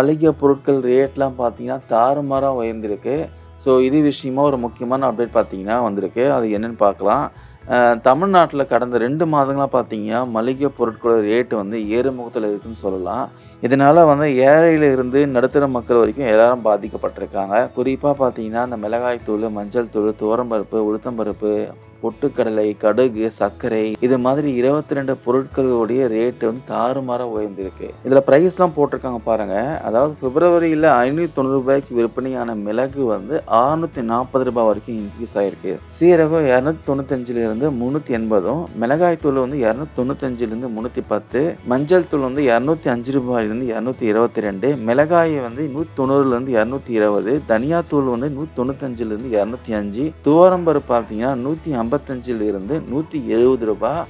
மளிகை பொருட்கள் ரேட்லாம் பார்த்தீங்கன்னா தாறுமாறாக உயர்ந்திருக்கு. ஸோ இது விஷயமா ஒரு முக்கியமான அப்டேட் பார்த்தீங்கன்னா வந்திருக்கு. அது என்னன்னு பார்க்கலாம். தமிழ்நாட்டில் கடந்த ரெண்டு மாதங்களாக பார்த்தீங்கன்னா மளிகை பொருட்களோட ரேட்டு வந்து ஏறுமுகத்தில் இருக்குன்னு சொல்லலாம். இதனால் வந்து ஏழையில இருந்து நடுத்தர மக்கள் வரைக்கும் எல்லாரும் பாதிக்கப்பட்டிருக்காங்க. குறிப்பாக பார்த்தீங்கன்னா இந்த மிளகாய் தூள் மஞ்சள் தூள் துவரம்பருப்பு உளுத்தம்பருப்பு பொட்டுக்கடலை கடுகு சர்க்கரை இது மாதிரி இருபத்தி ரெண்டு பொருட்களுடைய ரேட்டு வந்து தாறுமாறாக உயர்ந்திருக்கு. இதில் ப்ரைஸ்லாம் போட்டிருக்காங்க பாருங்க. அதாவது பிப்ரவரியில் ஐநூற்றி தொண்ணூறு ரூபாய்க்கு விற்பனையான மிளகு வந்து அறுநூத்தி நாற்பது ரூபாய் வரைக்கும் இன்க்ரீஸ் ஆயிருக்கு. சீரகம் இரநூத்தி தொண்ணூத்தஞ்சிலிருந்து முந்நூற்றி எண்பதும் மிளகாய் தூள் வந்து இரநூத்தி தொண்ணூத்தஞ்சிலிருந்து முந்நூற்றி பத்து மஞ்சள் தூள் வந்து இரநூத்தி அஞ்சு ரூபாயிலேருந்து இரநூத்தி இருபத்தி ரெண்டு மிளகாய் வந்து நூற்றி தொண்ணூறுலேருந்து இரநூத்தி இருபது தனியாத்தூள் வந்து நூற்றி தொண்ணூத்தஞ்சிலிருந்து இரநூத்தி அஞ்சு துவரம்பருப்பு பார்த்தீங்கன்னா நூற்றி ஐம்பது இருந்து நூற்றி எழுபது ரூபாய்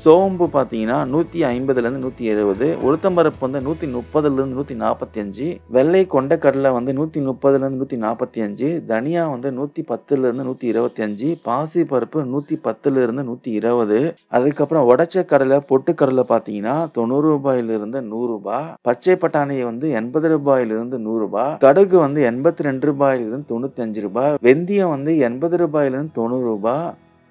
சோம்பு பார்த்தீங்கன்னா நூற்றி ஐம்பதுலேருந்து நூற்றி எழுபது. உளுத்தம்பருப்பு வந்து நூற்றி முப்பதுலேருந்து நூற்றி நாற்பத்தி அஞ்சு. வெள்ளை கொண்டக்கடலை வந்து நூற்றி முப்பதுலேருந்து நூற்றி நாற்பத்தி அஞ்சு. தனியா வந்து நூற்றி பத்துலேருந்து நூற்றி இருபத்தி அஞ்சு. பாசி பருப்பு நூற்றி பத்துலேருந்து நூற்றி இருபது. அதுக்கப்புறம் உடச்ச கடலை பொட்டுக்கடலை பார்த்தீங்கன்னா தொண்ணூறு ரூபாயிலிருந்து நூறுரூபா பச்சை பட்டாணி வந்து எண்பது ரூபாயிலிருந்து நூறுரூபா கடுகு வந்து எண்பத்தி ரெண்டு ரூபாயிலிருந்து தொண்ணூற்றி அஞ்சு ரூபாய் வெந்தயம் வந்து எண்பது ரூபாயிலிருந்து தொண்ணூறு ரூபாய்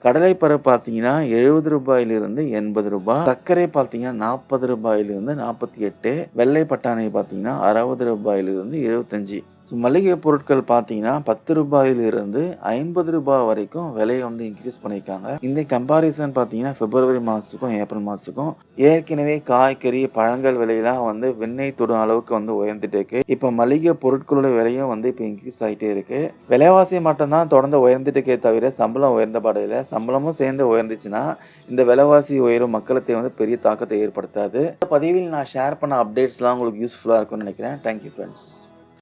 கடலைப்பருப்பு பார்த்தீங்கன்னா எழுபது ரூபாயிலிருந்து எண்பது ரூபாய் சர்க்கரை பார்த்தீங்கன்னா நாற்பது ரூபாயிலிருந்து நாற்பத்தி எட்டு. வெள்ளை பட்டாணி பார்த்தீங்கன்னா அறுபது ரூபாயிலிருந்து எழுபத்தஞ்சு. ஸோ மளிகை பொருட்கள் பார்த்தீங்கன்னா பத்து ரூபாயிலிருந்து ஐம்பது ரூபாய் வரைக்கும் விலையை வந்து இன்க்ரீஸ் பண்ணியிருக்காங்க. இந்த கம்பாரிசன் பார்த்தீங்கன்னா பிப்ரவரி மாதத்துக்கும் ஏப்ரல் மாதத்துக்கும் ஏற்கனவே காய்கறி பழங்கள் விலையெல்லாம் வந்து வெண்ணெய் தொடும் அளவுக்கு வந்து உயர்ந்துட்டு இருக்கு. இப்போ மளிகை பொருட்களோட விலையும் வந்து இப்போ இன்க்ரீஸ் ஆகிட்டே இருக்கு. விலைவாசி மட்டும்தான் தொடர்ந்து உயர்ந்துட்டு இருக்கே தவிர சம்பளம் உயர்ந்த பாடையில் சம்பளமும் சேர்ந்து உயர்ந்துச்சுன்னா இந்த விலைவாசி உயரும் மக்களுக்கு வந்து பெரிய தாக்கத்தை ஏற்படுத்தாது. இந்த பதிவில் நான் ஷேர் பண்ண அப்டேட்ஸ்லாம் உங்களுக்கு யூஸ்ஃபுல்லாக இருக்கும்னு நினைக்கிறேன். Thank you friends